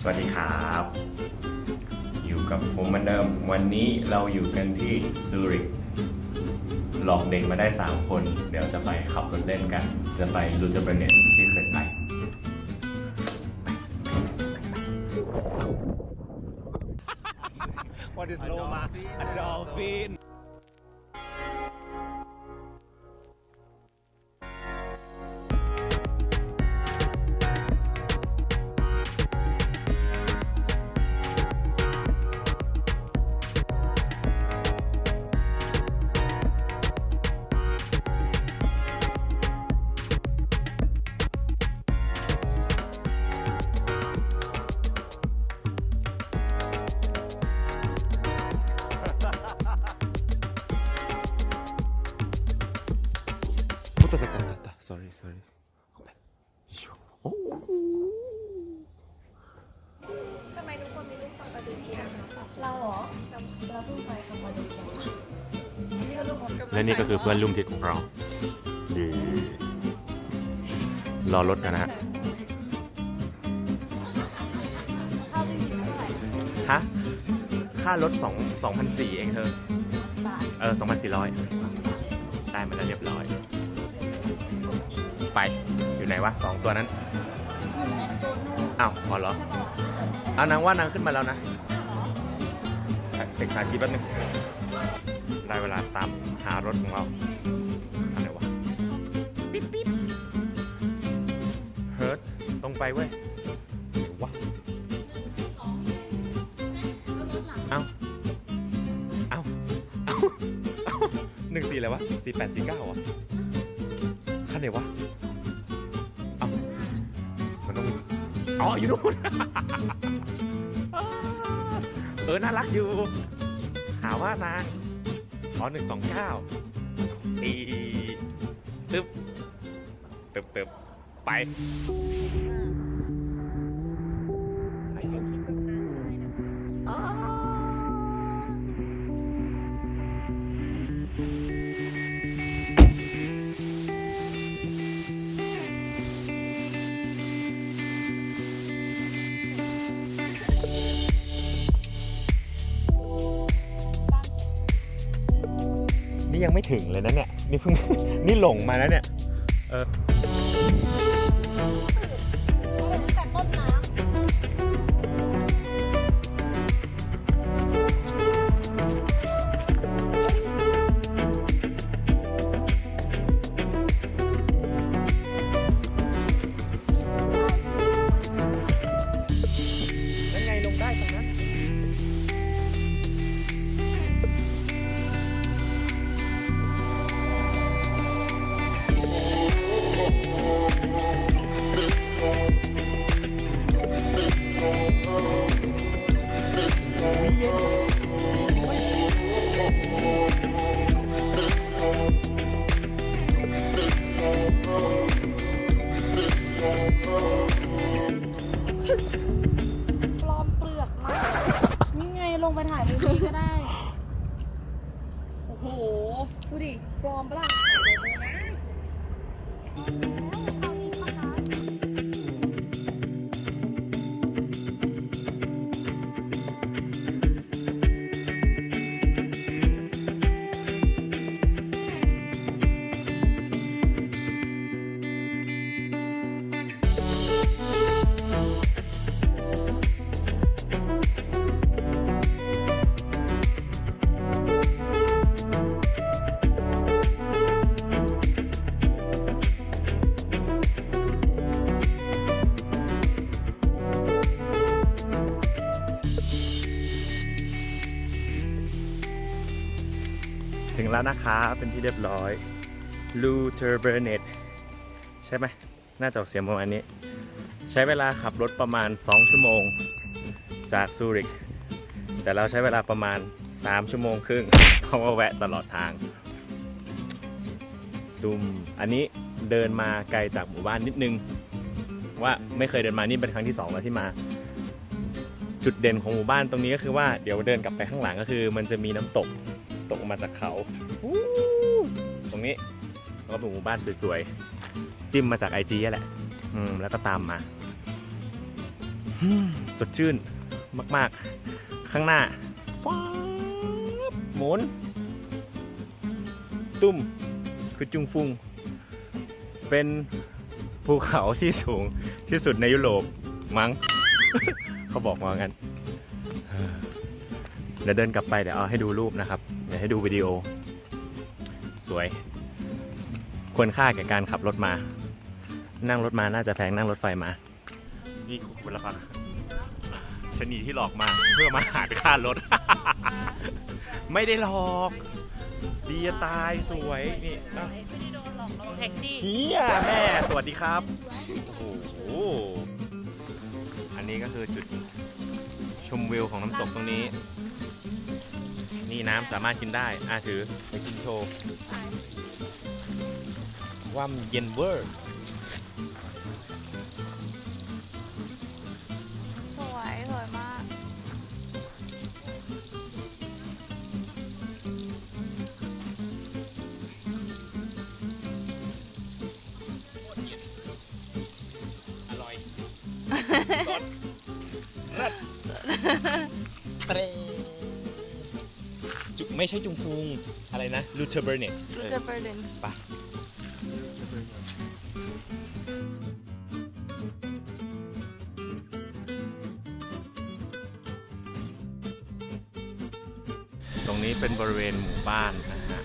สวัสดีครับ อยู่กับผมเหมือนเดิม วันนี้เราอยู่กันที่ซูริกหลอกเด็กมาได้ 3 คน เดี๋ยวจะไปขับรถเล่นกัน จะไปลูเทเบเนตที่เคยไป What is Loma? A dolphin. โอ้ายตายตาย sorry sorry โอ้ทำไมทุกคนมีลูกคำปาดูเกียเราเหรอเราเพิ่งไปคำมาดูกันและนี่ก็คือเพื่อนลุงทิศของเราดีรอรถกันนะฮะเข้าจริงๆเท่าไหร่ฮะ ค่ารถ2 2,400 เองเธอบาทเออ 2,400 ได้มาแล้วเรียบร้อยไป อยู่ไหนวะสองตัวนั้นอยู่ในตัวนู้นอ้าวอ๋อเหรอเอานางว่านางขึ้นมาแล้วนะเด็กขาชีแป๊บนึงได้เวลาตามหารถของเราอะไรวะปิ๊บปิ๊บเฮิร์ตตรงไปเว้ยไหนวะเอ้าเอ้าเอ้าเอ้าหนึ่งสี่อะไรวะสี่แปดสี่เก้าอะคันไหนวะ อ๋ออยู่นู่น เออ น่ารักอยู่ หาว่านางอ๋อหนึ่งสองเก้าปีตึ๊บตึ๊บตึ๊บไป นี่ยังไม่ถึงเลยนะเนี่ย นี่เพิ่ง นี่หลงมาแล้วเนี่ย เออ งไปถ่ายรูปนี้ก็ได้ โอ้โห ดูดิ ปลอมปะล่ะถ่ายเลยนะ แล้วนะคะเป็นที่เรียบร้อยลูเทอร์เบเนตใช่ไหมน่าจะออกเสียงประมาณนี้ ใช้เวลาขับรถประมาณ 2 ชั่วโมงจากซูริก แต่เราใช้เวลาประมาณ 3 ชั่วโมงครึ่ง เพราะว่าแวะตลอดทางดุมอันนี้เดินมาไกลจากหมู่บ้านนิดนึง ว่าไม่เคยเดินมานี่เป็นครั้งที่ 2 แล้วที่มา จุดเด่นของหมู่บ้านตรงนี้ก็คือว่าเดี๋ยวเดินกลับไปข้างหลังก็คือ มันจะมีน้ำตก ตกมาจากเขาฟู๊ตรงนี้แล้วก็เป็นหมู่บ้านสวยๆ จิ้มมาจากไอจีแหละ อืม แล้วก็ตามมาอืมสดชื่นมากๆ ข้างหน้าฟ้าบหมุน ตุ้ม คือจุงฟุง เป็นภูเขาที่สูงที่สุดในยุโรปมั้ง เขาบอกมางั้นเออเดี๋ยวเดินกลับไปเดี๋ยวเอาให้ดูรูปนะครับเดี๋ ยวให้ดูวิดีโอ สวย ควรค่าแก่การขับรถมา นั่งรถมาน่าจะแพงนั่งรถไฟมา นี่คุณละพักชนีที่หลอกมาเพื่อมาหาค่ารถ ไม่ได้หลอกเบียร์ตายสวยนี่เอ้าไม่ได้โดนหลอกเราแท็กซี่เฮียแม่สวัสดีครับ โอ้โห อันนี้ก็คือจุดชมวิวของน้ำตกตรงนี้ นี่น้ำสามารถกินได้ อะถือไปกินโชว์ว่ามันเย็นเวอร์ สวยสวยมาก อร่อยจุ ไม่ใช่จุงฟุงอะไรนะลูเทอร์เบอร์เน็ตรูเจอร์เบอร์เดนปะตรงนี้เป็นบริเวณหมู่บ้านนะฮะ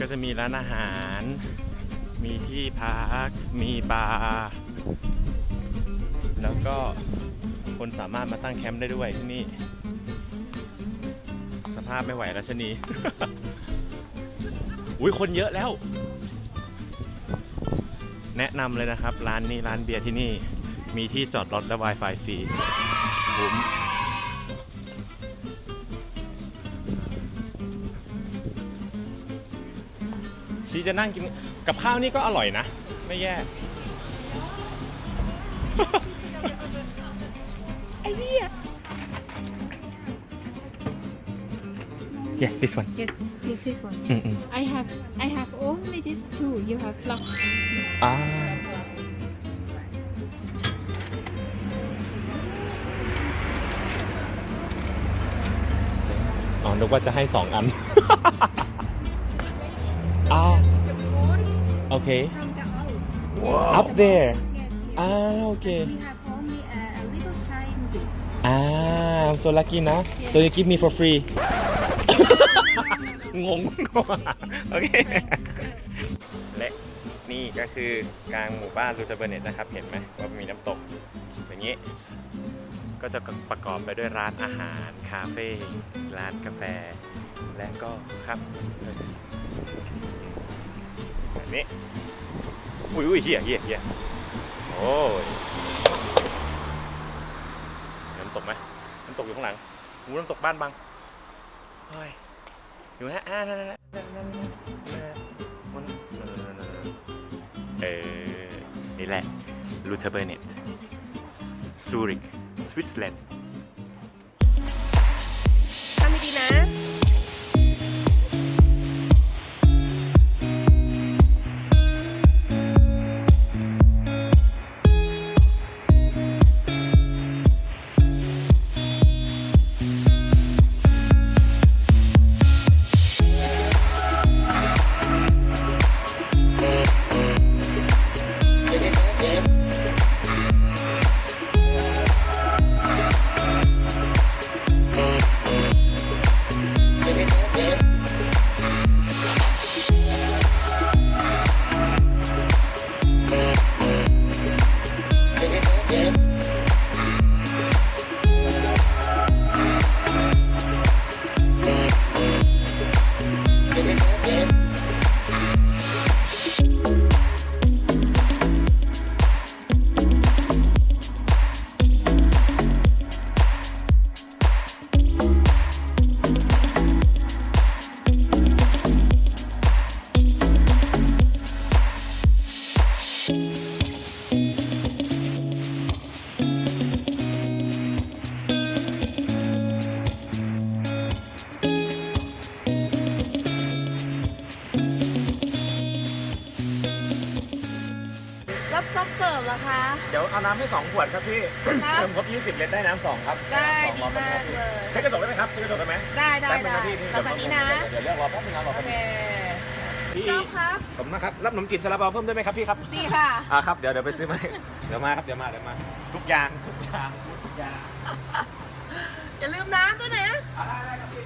ก็จะมีร้านอาหาร มีที่พัก มีบาร์แล้วก็คนสามารถมาตั้งแคมป์ได้ด้วยที่นี่ สภาพไม่ไหวแล้วชนี อุ้ยคนเยอะแล้ว แนะนำเลยนะครับ ร้านนี้ร้านเบียร์ที่นี่ มีที่จอดรถและ Wi-Fi ฟรีคุ้มชีจะนั่งกินกับข้าวนี่ก็อร่อยนะ ไม่แย่ yeah this one Yes, yes, this one. อืมอืม I have, I have only this two. You have luck. อ่าอ๋อนึกว่าจะให้สองอัน อ้าว The bones โอเค from the owl. up there Yes, yes. อ้าวโอเค We have only a, a little time this. อ่า I'm so lucky นะ so you give me for free งงโอเคและนี่ก็คือกลางหมู่บ้านลูเทเบอร์เน็ตนะครับ เห็นไหมว่ามีน้ำตกอย่างนี้ ก็จะประกอบไปด้วยร้านอาหาร คาเฟ่ร้านกาแฟ และก็ครับแบบนี้อุ้ยอุ้ยเฮียเฮียเฮียโอ้ยน้ำตกไหมน้ำตกอยู่ข้างหลังน้ำตกบ้านบัง เฮ้ยอยู่นะอ่านั่นนั่นนั่นนั่นนั่เออ นี่แหละลูเทเบเนตซูริกสวิตเซอร์แลนด์ทำดีๆนะ รารับซอฟเสิร์ฟเหรอคะ เดี๋ยวเอาน้ำให้สองขวดครับพี่ครับ เติมครบ20ลิตรได้น้ำสองครับได้สองดีรอบมากเลย เช็คกระจกได้ไหมครับเช็คกระจกได้ไหมได้ได้แป๊บนึงได้นะพี่พี่ต่อจากนี้นะ เดี๋ยวเรียกรอแป๊บนึงนะรอโอแป๊บเค นึง พี่เจ้าครับ ผมนะครับ รับขนมจีบซาลาเปาเพิ่มได้ไหมครับพี่ครับดีค่ะ อ่าครับ เดี๋ยวเดี๋ยวไปซื้อมาให้เดี๋ยวมาครับ เดี๋ยวมา เดี๋ยวมา ทุกอย่าง ทุกอย่าง ทุกอย่าง อย่าลืมน้ำด้วยนะ อ่าได้ได้ครับพี่